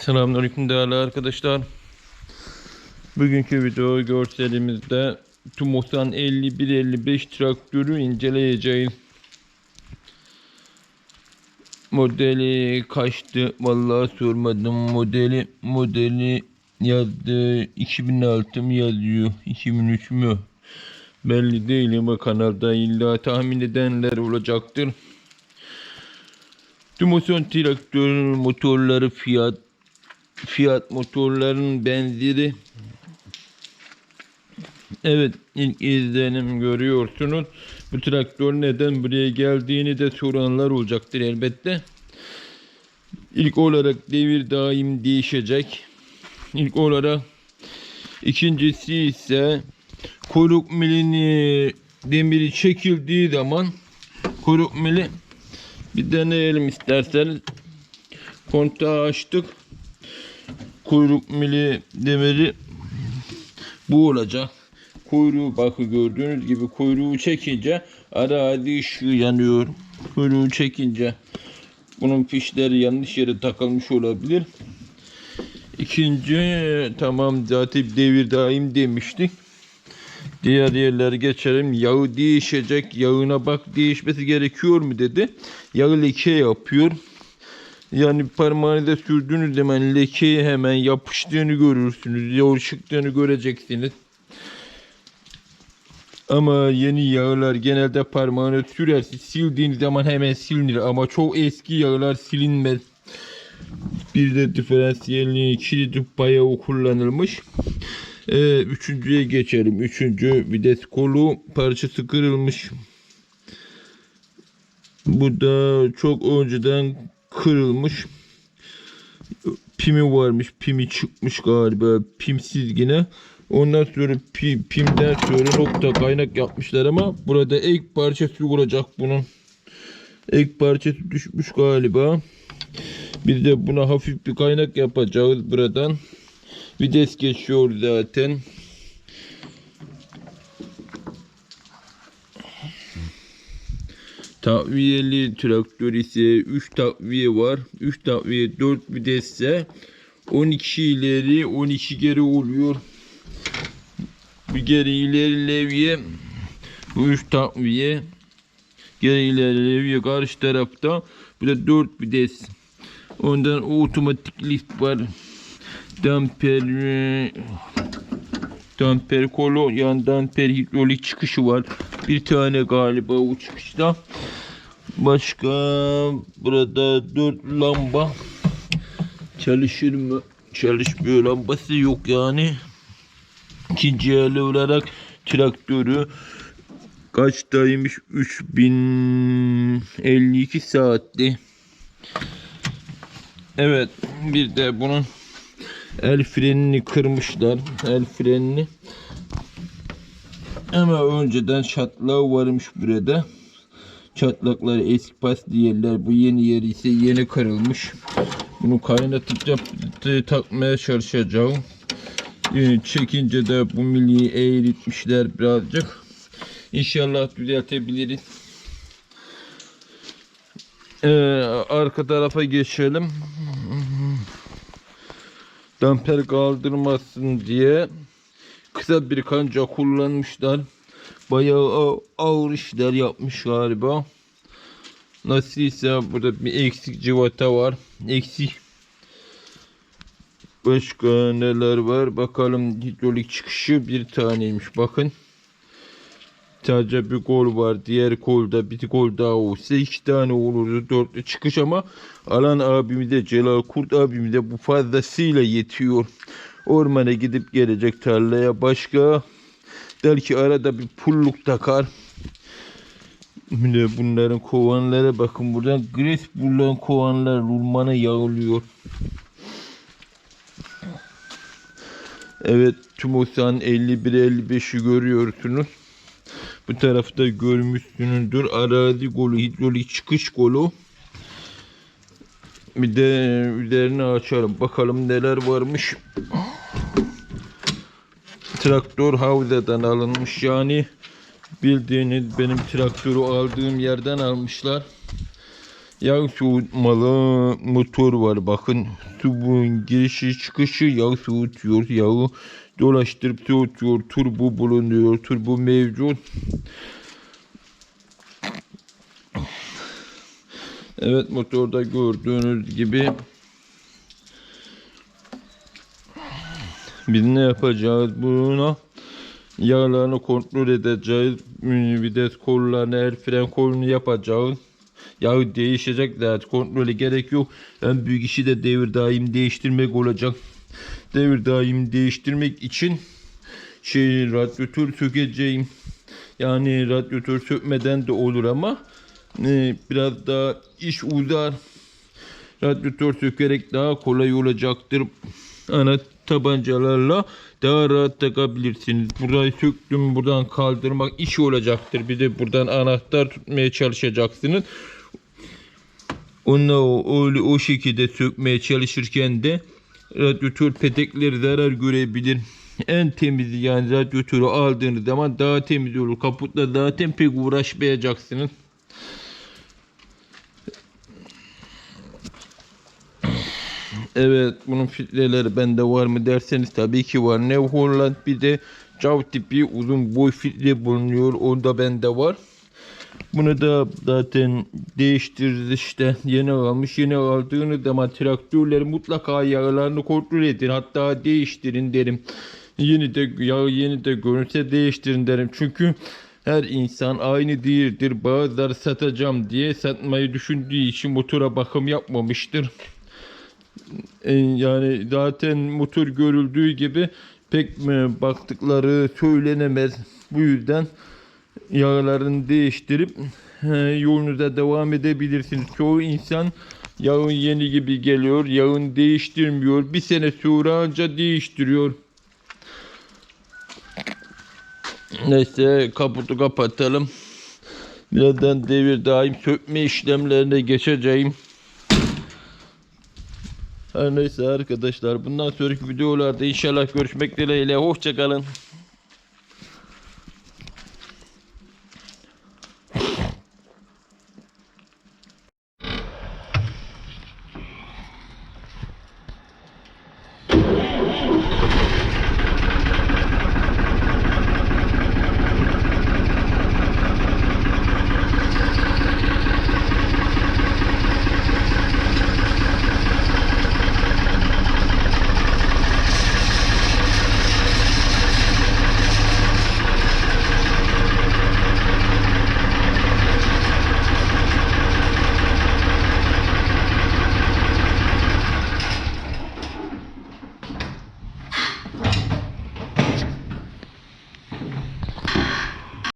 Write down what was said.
Selamünaleyküm değerli arkadaşlar. Bugünkü video görselimizde Tumosan 5155 traktörü inceleyeceğiz. Modeli kaçtı? Vallahi sormadım. Modeli modeli yazdı 2006 mı yazıyor? 2003 mü? Belli değil ama kanalda illa tahmin edenler olacaktır. Tumosan traktörün motorları fiyat Fiat motorların benzeri. Evet ilk izlenim görüyorsunuz. Bu traktör neden buraya geldiğini de soranlar olacaktır elbette. İlk olarak devir daim değişecek. İlk olarak ikincisi ise kuyruk milini demiri çekildiği zaman kuyruk mili bir deneyelim isterseniz. Kontağı açtık kuyruk mili demiri bu olacak. Kuyruğu bakı gördüğünüz gibi kuyruğu çekince arazi ışığı yanıyor. Kuyruğu çekince bunun fişleri yanlış yere takılmış olabilir. İkinci tamam zaten devir daim demiştik. Diğer yerlere geçelim. Yağı değişecek. Yağına bak değişmesi gerekiyor mu dedi. Yağı leke yapıyor. Yani parmağınıza sürdüğünüz zaman lekeye hemen yapıştığını görürsünüz. Yağ çıktığını göreceksiniz. Ama yeni yağlar genelde parmağına sürersiz sildiğiniz zaman hemen silinir. Ama çok eski yağlar silinmez. Bir de diferansiyelliği kilidi bayağı kullanılmış. Ee, üçüncüye geçelim. Üçüncü vites kolu parçası kırılmış. Bu da çok önceden kırılmış. Pimi varmış. Pimi çıkmış galiba. Pimsiz yine. Ondan sonra pi, pimden sonra nokta kaynak yapmışlar ama burada ek parçası olacak bunun. Ek parçası düşmüş galiba. Bir de buna hafif bir kaynak yapacağız buradan. Vites geçiyor zaten. Takviyeli traktör ise 3 takviye var. 3 takviye 4 vitesse 12 ileri 12 geri oluyor. Bir geri ileri levye bu 3 takviye geri ileri levye karşı tarafta bu da 4 vites. Ondan otomatik lift var. Damper damper kolu yan damper hidrolik çıkışı var. Bir tane galiba o çıkışta. Başka burada dört lamba çalışır mı? Çalışmıyor lambası yok yani. İkinci el olarak traktörü kaçtaymış? 3052 saatti. Evet bir de bunun el frenini kırmışlar. El frenini. Ama önceden çatlağı varmış burada. Çatlakları eski pas diyorlar. Bu yeni yeri ise yeni kırılmış. Bunu kaynatıp takmaya çalışacağım. Ee, Çekince de bu milliyi eğritmişler birazcık. İnşallah düzeltebiliriz. Ee, arka tarafa geçelim. Damper kaldırmasın diye kısa bir kanca kullanmışlar. Bayağı ağ- ağır işler yapmış galiba. Nasılsa burada bir eksik civata var. Eksik. Başka neler var? Bakalım hidrolik çıkışı bir taneymiş. Bakın. Sadece bir gol var. Diğer golda bir gol daha olsa iki tane olurdu. Dörtlü çıkış ama alan abimize Celal Kurt abimize bu fazlasıyla yetiyor. Ormana gidip gelecek tarlaya. Başka belki arada bir pulluk takar. De bunların kovanlara bakın buradan gres bulunan kovanlar rulmana yağılıyor. Evet Tumosan 51-55'i görüyorsunuz. Bu tarafta görmüşsünüzdür. Arazi golü, hidrolik çıkış golü. Bir de üzerine açalım. Bakalım neler varmış. Traktör havzadan alınmış. Yani bildiğiniz benim traktörü aldığım yerden almışlar. Yağ soğutmalı motor var. Bakın subun girişi çıkışı yağ soğutuyor. Yağı dolaştırıp soğutuyor. Turbo bulunuyor. Turbo mevcut. Evet motorda gördüğünüz gibi biz ne yapacağız buna? Yağlarını kontrol edeceğiz. Vites kollarını, el fren kolunu yapacağız. Yağı değişecekler. Kontrolü gerek yok. En büyük işi de devir daim değiştirmek olacak. Devir daim değiştirmek için şey radyatör sökeceğim. Yani radyatör sökmeden de olur ama e, biraz daha iş uzar. Radyatör sökerek daha kolay olacaktır. Ana tabancalarla daha rahat takabilirsiniz. Burayı söktüm buradan kaldırmak iş olacaktır. Bir de buradan anahtar tutmaya çalışacaksınız. Onunla o, öyle o şekilde sökmeye çalışırken de radyatör petekleri zarar görebilir. En temizi yani radyatörü aldığınız zaman daha temiz olur. Kaputla zaten pek uğraşmayacaksınız. Evet bunun filtreleri bende var mı derseniz tabii ki var. New Holland bir de Cav tipi uzun boy filtre bulunuyor. O da bende var. Bunu da zaten değiştiririz işte. Yeni almış. Yeni aldığınız zaman traktörleri mutlaka yağlarını kontrol edin. Hatta değiştirin derim. Yeni de yağ yeni de görünse değiştirin derim. Çünkü her insan aynı değildir. Bazıları satacağım diye satmayı düşündüğü için motora bakım yapmamıştır. E, yani zaten motor görüldüğü gibi pek mi baktıkları söylenemez. Bu yüzden yağlarını değiştirip e, yolunuza devam edebilirsiniz. Çoğu insan yağın yeni gibi geliyor, yağın değiştirmiyor. Bir sene sonra değiştiriyor. Neyse kaputu kapatalım. Birazdan devir daim sökme işlemlerine geçeceğim. Her neyse arkadaşlar bundan sonraki videolarda inşallah görüşmek dileğiyle hoşçakalın.